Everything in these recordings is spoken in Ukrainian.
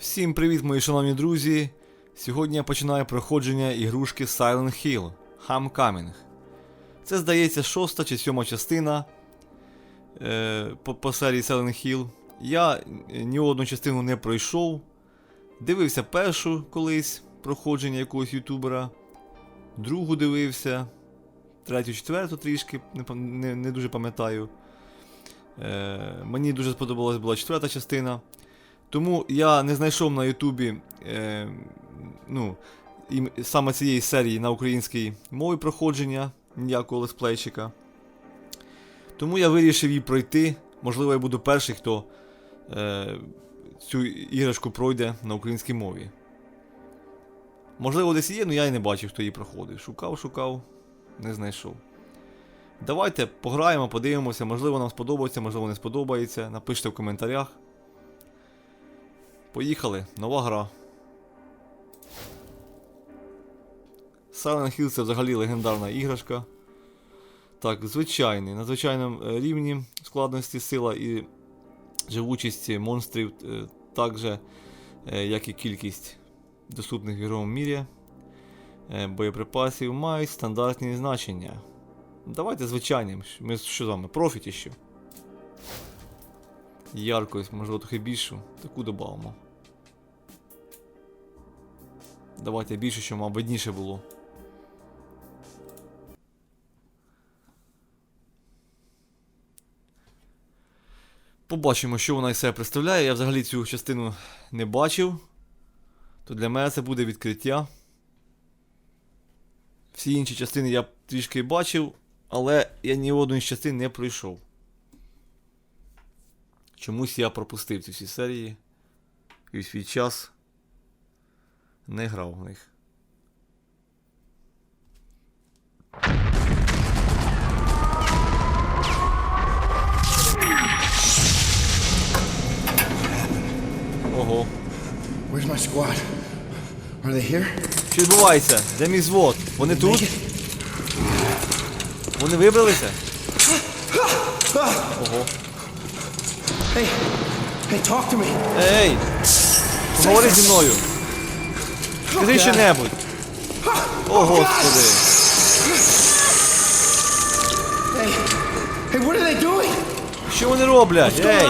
Всім привіт, мої шановні друзі! Сьогодні я починаю проходження ігрушки Silent Hill Homecoming. Це, здається, шоста чи сьома частина е, по, по серії Silent Hill. Я е, ні одну частину не пройшов. Дивився першу колись проходження якогось ютубера, другу дивився, третю, четверту трішки, не, не, не дуже пам'ятаю. Е, мені дуже сподобалась була четверта частина. Тому я не знайшов на Ютубі е, ну, саме цієї серії на українській мові проходження ніякого летсплейчика. Тому я вирішив її пройти. Можливо, я буду перший, хто е, цю іграшку пройде на українській мові. Можливо, десь є, але я і не бачив, хто її проходив. Шукав, шукав, не знайшов. Давайте пограємо, подивимося, можливо, нам сподобається, можливо, не сподобається. Напишіть в коментарях. Поїхали, нова гра. Silent Hill це взагалі легендарна іграшка. Так, звичайний, на звичайному е, рівні складності сила і живучість монстрів, е, так же, е, як і кількість доступних в ігровому мірі. Боєприпасів мають стандартні значення. Давайте звичайним. Ми що з вами? Профіті що? Яркость, можливо, трохи більшу. Таку додамо. Давайте більше, щоб вам видніше було. Побачимо, що вона із себе представляє. Я взагалі цю частину не бачив. То для мене це буде відкриття. Всі інші частини я трішки бачив, але я ні одної з частин не пройшов. Чомусь я пропустив ці всі серії і в свій час не грав в них. Ого. Where's my squad? Are they here? Що відбувається? Де мій звод? Вони тут? Вони вибралися? Ого. Hey, hey, talk to me. Ей! Поговори зі мною! Скажи що-небудь! О, господи! Hey, hey, what are they doing? Що вони роблять? Ей!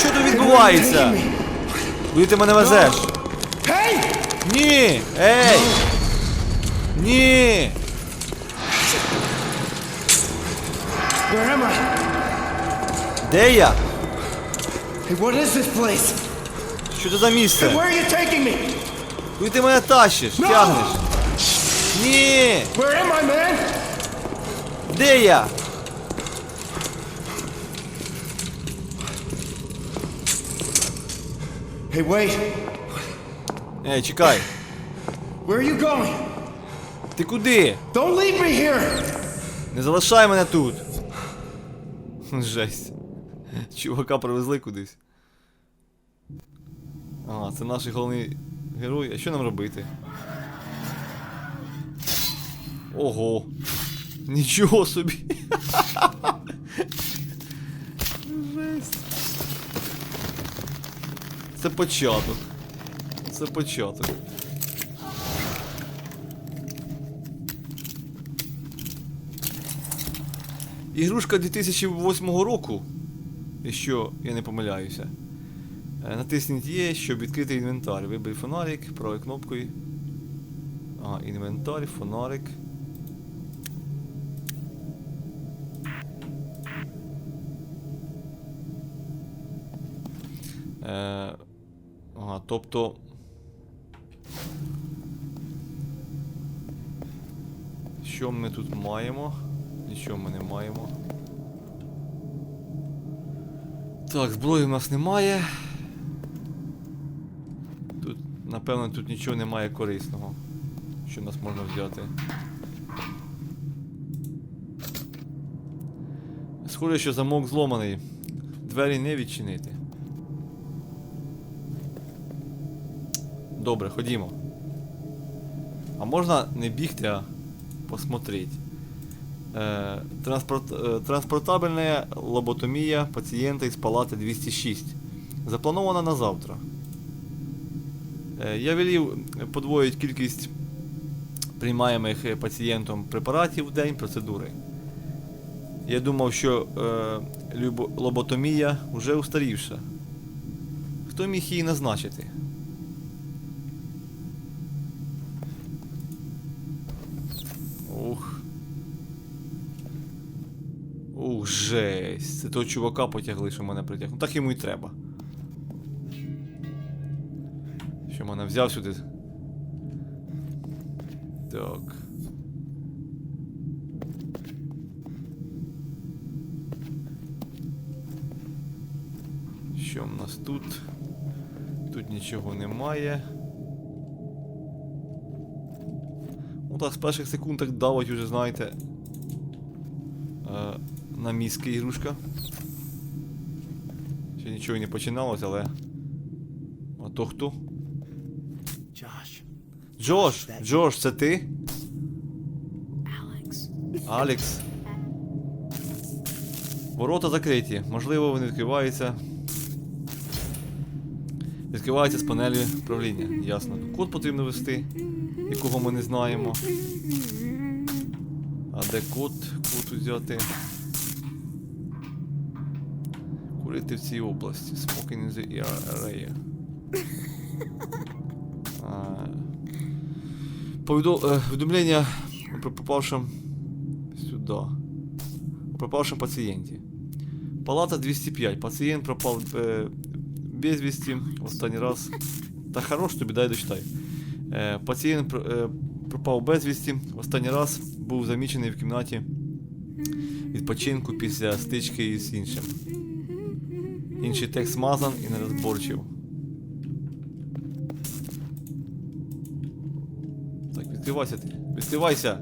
Що тут відбувається? Куди ти мене везеш? Hey! Ні! Ей! Ні! Where am I? Де я? Hey, what is this place? Що це за місце? Hey, Where are you taking me? Куди ти мене тащиш? No! Тягнеш? Ні! Where am I, man? Де я? Hey, wait. Ей, чекай! Where are you going? Ти куди? Don't leave me here. Не залишай мене тут. Жесть. Чувака привезли кудись. Ага, це наш головний герой. А що нам робити? Ого. Нічого собі. Жесть. Це початок. Це початок. Ігрушка 2008 року, якщо я не помиляюся. Е, Натисніть Є, щоб відкрити інвентар. Виберіть фонарик, правою кнопкою. Ага, інвентар, фонарик. Е, ага, тобто. Що ми тут маємо? Нічого ми не маємо. Так, зброї в нас немає. Тут, напевно, тут нічого немає корисного, що нас можна взяти. Схоже, що замок зломаний. Двері не відчинити. Добре, ходімо. А можна не бігти, а посмотреть. Э, транспорт, э, транспортабельная лоботомия пациента из палаты 206. Запланована на завтра. Е, Я велів подвоїти кількість приймаємих е, пацієнтом препаратів в день процедури. Я думав, що е, любо- лоботомія вже устарівша. Хто міг її назначити? Ух, жесть. Це того чувака потягли, що мене притягнув. Так йому й треба. Що мене взяв сюди. Так. Що в нас тут? Тут нічого немає. Ну так, з перших секунд так давить уже, знаєте. На мізки ігрушка. Ще нічого й не починалось, але. А то хто? Josh. Джош! Джош, це ти? Alex. Алекс. Ворота закриті. Можливо, вони відкриваються. Відкриваються з панелі управління. Ясно. Код потрібно ввести, якого ми не знаємо. А де код? Код взяти. Курити в цій області. Smoking in the area. А, е, Повідомлення про попавшим сюди. О пропавшем пацієнті. Палата 205. Пацієнт пропав е, безвісті. Останній раз. Та хорош тобі, дай дочитай. Е, пацієнт е, пропав безвісті. Останній раз був замічений в кімнаті відпочинку після стички із іншим. Інший текст смазан і нерозборчив. Так, відкривайся ти. Відкривайся!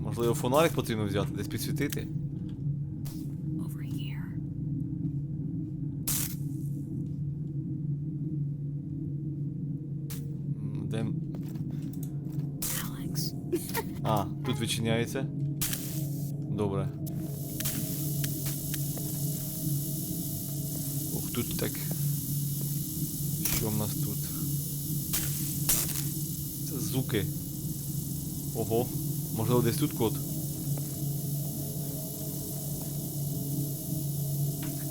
Можливо, фонарик потрібно взяти, десь підсвітити. Де... А, тут відчиняється. Добре. Ух, тут так. Що в нас тут? Це звуки. Ого. Можливо, десь тут код.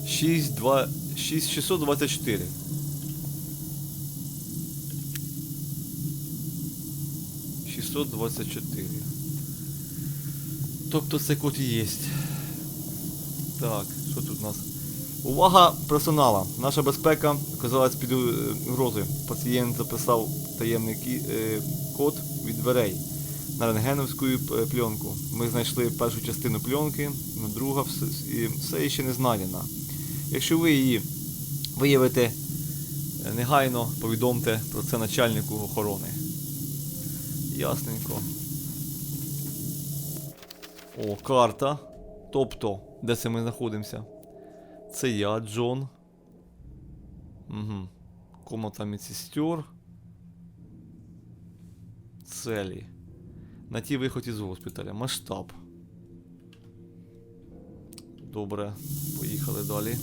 6, 2, 6, 624. Шістсот двадцять чотири. Тобто це код і є. Так, що тут у нас? Увага персонала! Наша безпека оказалась під е, угрозою. Пацієнт записав таємний е, код від дверей на рентгеновську е, пленку. Ми знайшли першу частину пленки, друга все, і все ще не знайдена. Якщо ви її виявите негайно, повідомте про це начальнику охорони. Ясненько. О, карта. Тобто, де це ми знаходимося? Це я, Джон. Угу. Комната медсестер. Целі. На ті виход із госпіталя. Масштаб. Добре, поїхали далі.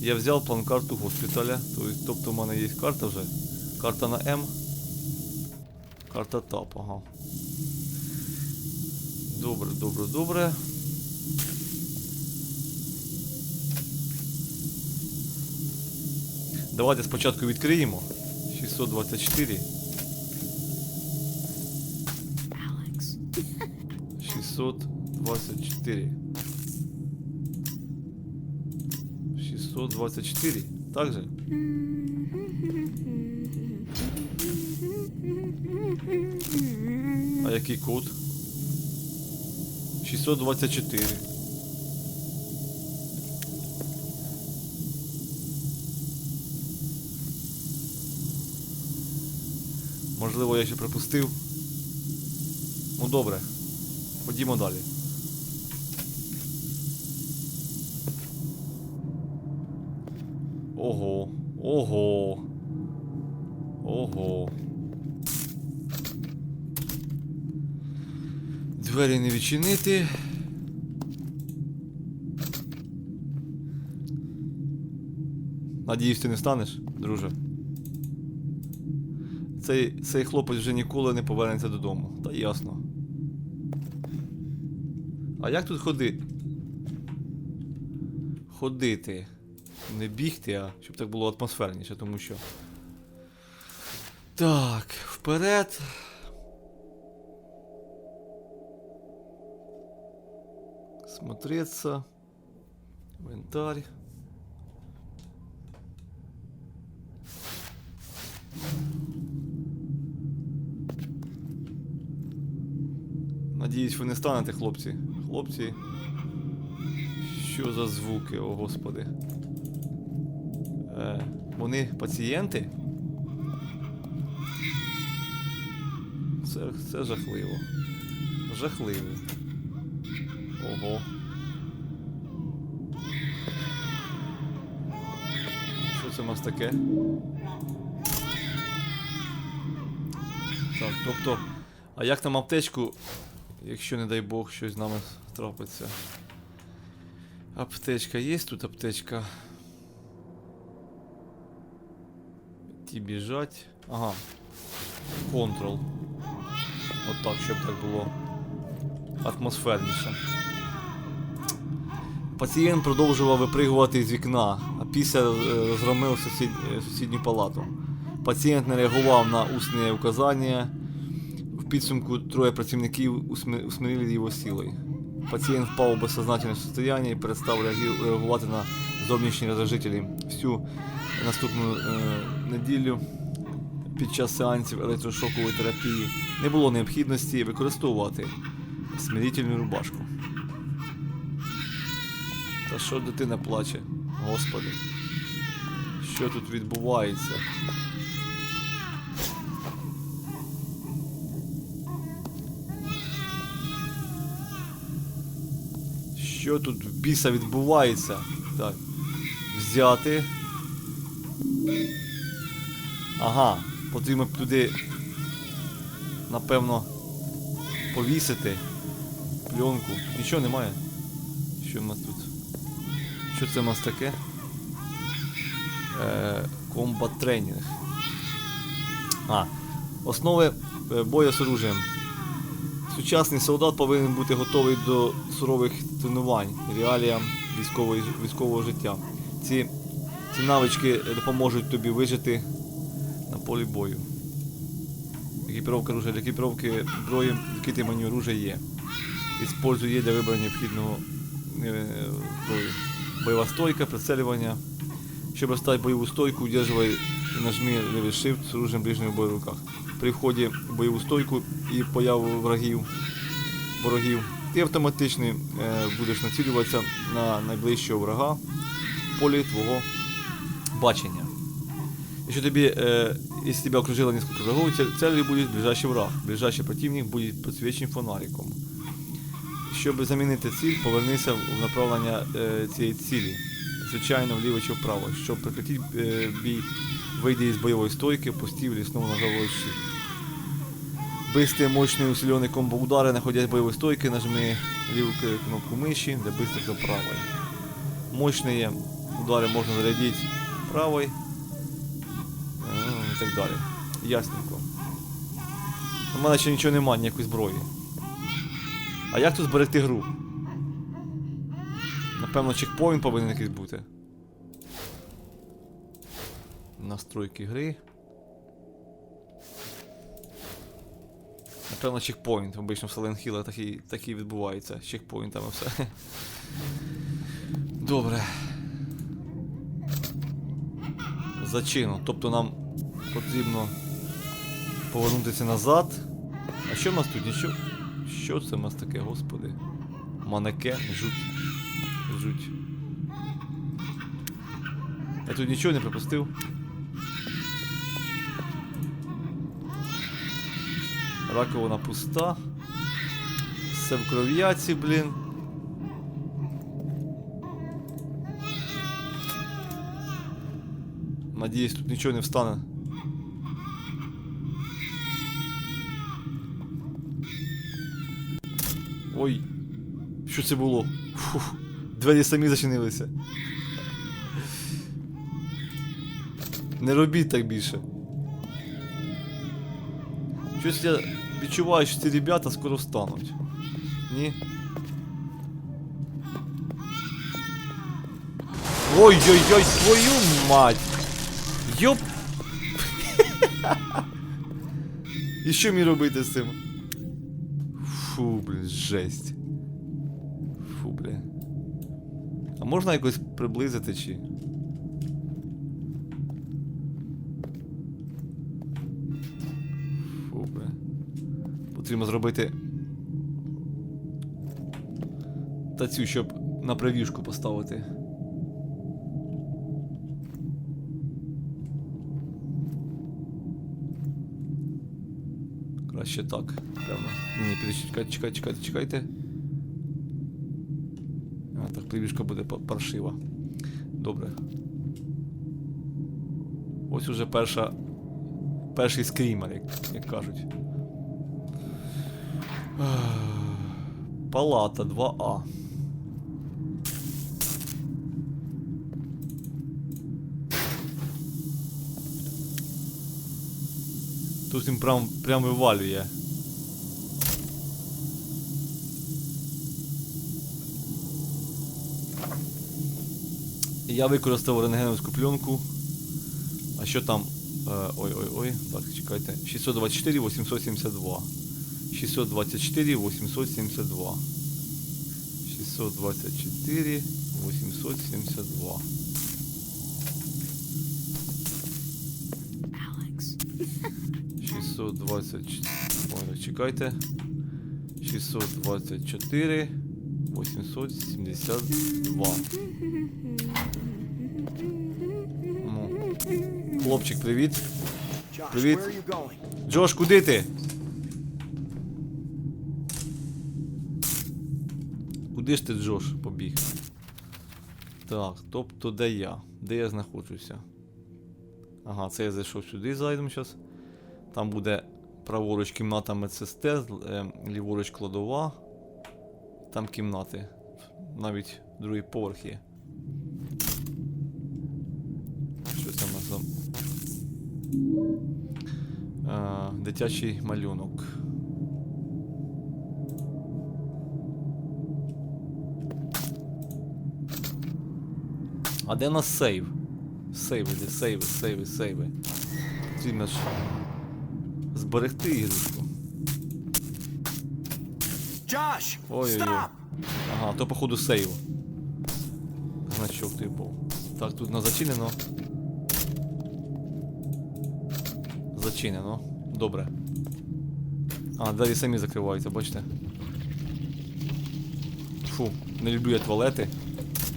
Я взяв план-карту госпіталя. Тобто, тобто в мене є карта вже. Карта на М. Карта ТАП, ага. Добре, добре, добре. Давайте спочатку відкриємо. 624. Alex. 624. 624. Так же? А який код? 624. Можливо, я ще пропустив. Ну добре. Ходімо далі. Двері не відчинити. Надіюсь, ти не встанеш, друже. Цей, цей хлопець вже ніколи не повернеться додому. Та ясно. А як тут ходити? Ходити. Не бігти, а щоб так було атмосферніше, тому що. Так, вперед. Смотреться. Инвентарь. Надіюсь, ви не станете, хлопці. Хлопці. Що за звуки, о господи. Е, вони пацієнти? Це, це жахливо. Жахливо. Ого. Що це у нас таке? Так, тобто. А як там аптечку, якщо не дай Бог щось з нами трапиться? Аптечка є тут аптечка? Ті біжать. Ага. Контрол. Отак, щоб так було атмосферніше. Пацієнт продовжував випригувати з вікна, а після е, розгромив сусід, е, сусідню палату. Пацієнт не реагував на усне указання. В підсумку троє працівників усми- усмирили його силою. Пацієнт впав у безсознательне состояние і перестав реагувати на зовнішні роздражителі. Всю наступну е, неділю під час сеансів електрошокової терапії не було необхідності використовувати смирительну рубашку. Та що дитина плаче? Господи. Що тут відбувається? Що тут в біса відбувається? Так. Взяти. Ага, потрібно туди, напевно, повісити пленку. Нічого немає. Що в нас тут? Що це в нас таке? Е, комбат тренінг. А. Основи е, бою з оружием. Сучасний солдат повинен бути готовий до сурових тренувань, реаліям військової, військового життя. Ці, ці навички допоможуть тобі вижити на полі бою. Екіпіровка оружия. Для екіпіровки зброї відкритий меню оружия є. Используй є для вибору необхідного е, зброї. Бойова стойка, прицелювання. Щоб стати бойову стойку, удерживай і нажми левий shift з оружием ближнього бою в руках. При вході в бойову стойку і появу врагів, ворогів, ти автоматично е, будеш націлюватися на найближчого врага в полі твого бачення. Если тебе, э, если тебя окружило несколько врагов, цель- целью будет ближайший враг. Ближайший противник будет подсвечен фонариком. Щоб замінити ціль, повернися в направлення е, цієї цілі. Звичайно, вліво чи вправо. Щоб прекратити е, бій, вийди із бойової стойки, пустив ліснув на голову щит. Быстрые мощные усиленные комбо удары, находясь в боевой стойке, нажми левую к- кнопку мыши для быстрых до правой. Мощные удары можно зарядить правой ну, і так далі. Ясненько. У мене ще нічого немає, ніякої зброї. А як тут зберегти гру? Напевно, чекпоінт повинен якийсь бути. Настройки гри. Напевно, чекпоінт. Обично в Silent Hill такі, такі відбуваються. З чекпоінтами все. Добре. Зачину. Тобто нам потрібно повернутися назад. А що в нас тут? Нічого? Що це в нас таке, господи? Манекен, жуть. Жуть. Я тут нічого не пропустив. Раковина пуста. Все в кров'яці, блін. Надіюсь, тут нічого не встане. Ой, що це було? Фух, двері самі зачинилися. Не робіть так більше. Щось я відчуваю, що ці ребята скоро встануть. Ні? Ой-ой-ой, твою мать! Йоп! І що мені робити з цим? Фу, блін, жесть. Можна якось приблизити чи? Фу, блін. Потрібно зробити. Та цю, щоб на прев'юшку поставити. Краще так, певно. Ні, чекайте, чекайте, чекайте, чекайте. А, прибіжка буде паршива. Добре. Ось уже перша. Перший скрімер, як, як кажуть. Палата 2А. Тут він прям, прям вивалює. Я використав рентгеновську пленку. А що там? Ой-ой-ой. Так, чекайте. 624 872. 624 872. 624 872. Alex. 624. Ой, чекайте. 624 872. Хлопчик, привіт. Привіт. Джош, куди ти? Куди ж ти, Джош, побіг? Так, тобто де я? Де я знаходжуся? Ага, це я зайшов сюди, зайдемо зараз. Там буде праворуч кімната медсестер, е, ліворуч кладова. Там кімнати. Навіть другий поверх є. Що це в нас там? Дитячий малюнок. А де нас сейв? Сейви, де сейви, сейви, сейви. Потрібно ж зберегти ігрушку. Josh, Ой-ой-ой. Ага, то походу сейв. Значок був. Так, тут на зачинено. Зачинено. Добре. А, двері самі закриваються, бачите? Фу, не люблю я туалети.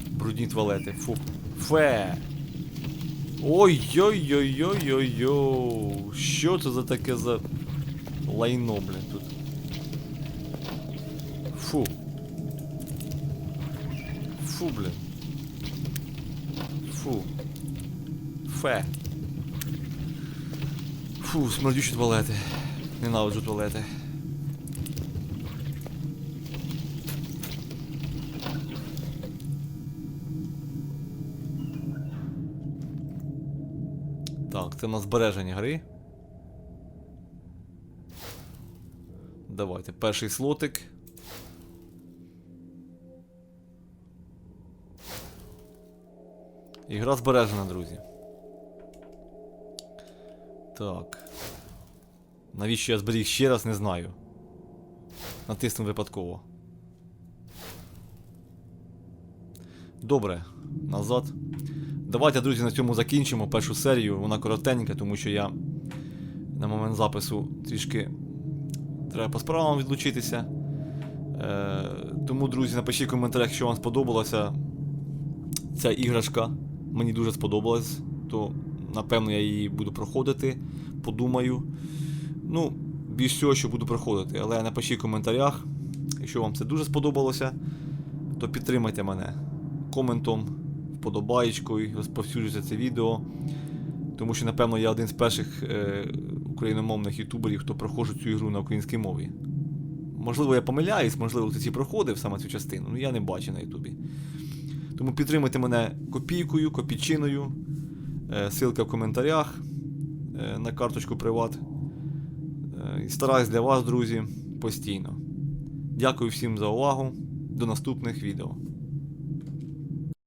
Брудні туалети. Фу. Фе. Ой-ой-ой-ой-ой-ой. Що це за таке за лайно, блін, тут? Фу. Фу, блін. Фу. Фе. Фу, смердючі туалети. Ненавиджу туалети. Так, це на збереження гри. Давайте, перший слотик. Ігра збережена, друзі. Так. Навіщо я зберіг ще раз, не знаю. Натиснув випадково. Добре, назад. Давайте, друзі, на цьому закінчимо першу серію. Вона коротенька, тому що я на момент запису трішки треба по справам відлучитися. Е, тому, друзі, напишіть в коментарях, що вам сподобалося ця іграшка. Мені дуже сподобалась, то напевно я її буду проходити, подумаю. Ну, більш всього, що буду проходити. Але напишіть в коментарях, якщо вам це дуже сподобалося, то підтримайте мене коментом, вподобаєчкою, розповсюджуйте це відео. Тому що, напевно, я один з перших е, україномовних ютуберів, хто проходжу цю ігру на українській мові. Можливо, я помиляюсь, можливо, хтось і проходив саме цю частину, але я не бачу на Ютубі. Тому підтримуйте мене копійкою, копійчиною. Е, Ссылка в коментарях е, на карточку приват. Е, І стараюсь для вас, друзі, постійно. Дякую всім за увагу. До наступних відео.